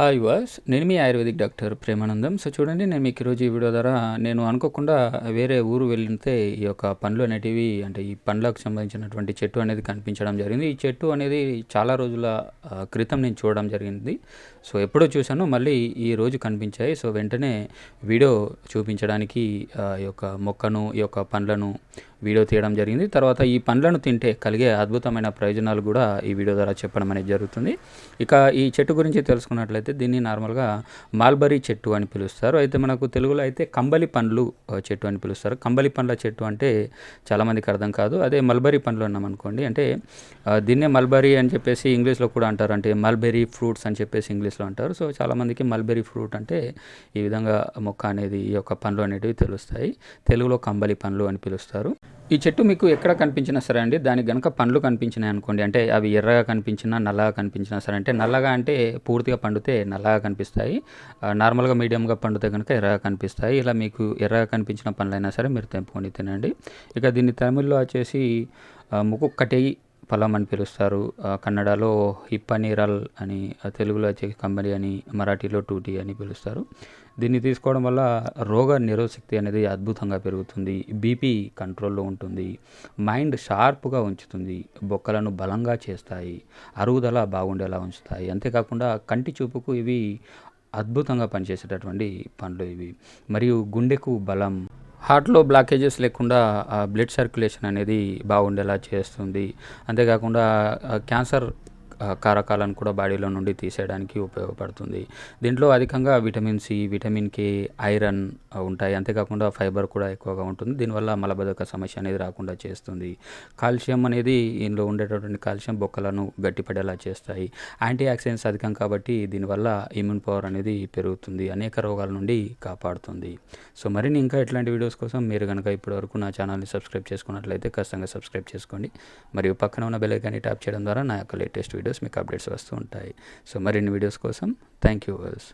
Hi వాస్ నేను మీ ఆయుర్వేదిక్ డాక్టర్ ప్రేమానందం. సో చూడండి నేను మీకు ఈరోజు ఈ వీడియో ద్వారా నేను అనుకోకుండా వేరే ఊరు వెళ్ళితే ఈ యొక్క పండ్లు అనేటివి అంటే ఈ పండ్లకు సంబంధించినటువంటి చెట్టు అనేది కనిపించడం జరిగింది. ఈ చెట్టు అనేది చాలా రోజుల క్రితం నేను చూడడం జరిగింది. సో ఎప్పుడో చూశాను మళ్ళీ ఈ రోజు కనిపించాయి. సో వెంటనే వీడియో చూపించడానికి ఈ యొక్క మొక్కను ఈ యొక్క పండ్లను వీడియో తీయడం జరిగింది. తర్వాత ఈ పండ్లను తింటే కలిగే అద్భుతమైన ప్రయోజనాలు కూడా ఈ వీడియో ద్వారా చెప్పడం అనేది జరుగుతుంది. ఇక ఈ చెట్టు గురించి తెలుసుకున్నట్లయితే దీన్ని నార్మల్గా మాల్బరీ చెట్టు అని పిలుస్తారు. అయితే మనకు తెలుగులో అయితే కంబలి పండ్లు చెట్టు అని పిలుస్తారు. కంబలి పండ్ల చెట్టు అంటే చాలామందికి అర్థం కాదు. అదే మల్బరీ పండ్లు అన్నాం అనుకోండి. అంటే దీన్నే మల్బరీ అని చెప్పేసి ఇంగ్లీష్లో కూడా అంటారు. అంటే మల్బెరీ ఫ్రూట్స్ అని చెప్పేసి ఇంగ్లీష్లో అంటారు. సో చాలామందికి మల్బెరీ ఫ్రూట్ అంటే ఈ విధంగా మొక్క అనేది ఈ యొక్క పండ్లు అనేటివి తెలుస్తాయి. తెలుగులో కంబలి పండ్లు అని పిలుస్తారు. ఈ చెట్టు మీకు ఎక్కడ కనిపించినా సరే అండి దానికి గనక పండ్లు కనిపించినాయి అనుకోండి అంటే అవి ఎర్రగా కనిపించినా నల్లగా కనిపించినా సరే అంటే నల్లగా అంటే పూర్తిగా పండితే నల్లగా కనిపిస్తాయి. నార్మల్గా మీడియంగా పండితే కనుక ఎర్రగా కనిపిస్తాయి. ఇలా మీకు ఎర్రగా కనిపించిన పండ్లైనా సరే మీరు తెంపుకొని తినండి. ఇక దీన్ని తమిళ్ళో వచ్చేసి ముక్కు కటేయి ఫలం అని పిలుస్తారు. కన్నడలో హిప్పనీరల్ అని తెలుగులో వచ్చే కంబలి అని మరాఠీలో టూటీ అని పిలుస్తారు. దీన్ని తీసుకోవడం వల్ల రోగ నిరోధశక్తి అనేది అద్భుతంగా పెరుగుతుంది. బీపీ కంట్రోల్లో ఉంటుంది. మైండ్ షార్ప్గా ఉంచుతుంది. బొక్కలను బలంగా చేస్తాయి. అరుగుదల బాగుండేలా ఉంచుతాయి. అంతేకాకుండా కంటి చూపుకు ఇవి అద్భుతంగా పనిచేసేటటువంటి పండ్లు ఇవి. మరియు గుండెకు బలం హార్ట్లో బ్లాకేజెస్ లేకుండా బ్లడ్ సర్క్యులేషన్ అనేది బాగుండేలా చేస్తుంది. అంతేకాకుండా క్యాన్సర్ కారకాలను కూడా బాడీలో నుండి తీసేయడానికి ఉపయోగపడుతుంది. దీంట్లో అధికంగా vitamin C vitamin K iron ఉంటాయి. అంతేకాకుండా ఫైబర్ కూడా ఎక్కువగా ఉంటుంది. దీనివల్ల మలబద్ధక సమస్య అనేది రాకుండా చేస్తుంది. కాల్షియం అనేది ఇందులో ఉండేటటువంటి కాల్షియం బొక్కలను గట్టిపడేలా చేస్తాయి. యాంటీ ఆక్సిడెంట్స్ అధికం కాబట్టి దీనివల్ల ఇమ్యూన్ పవర్ అనేది పెరుగుతుంది. అనేక రోగాల నుండి కాపాడుతుంది. సో మరిన్ని ఇంకా ఇట్లాంటి వీడియోస్ కోసం మీరు కనుక ఇప్పటివరకు నా ఛానల్ని సబ్స్క్రైబ్ చేసుకున్నట్లయితే ఖచ్చితంగా సబ్స్క్రైబ్ చేసుకోండి. మరియు పక్కన ఉన్న బెల్ ఐకాన్ని ట్యాప్ చేయడం ద్వారా నా యొక్క లేటెస్ట్ వీడియోస్ మీకు అప్డేట్స్ వస్తూ ఉంటాయి. సో మరిన్ని వీడియోస్ కోసం థ్యాంక్ యూ వర్స్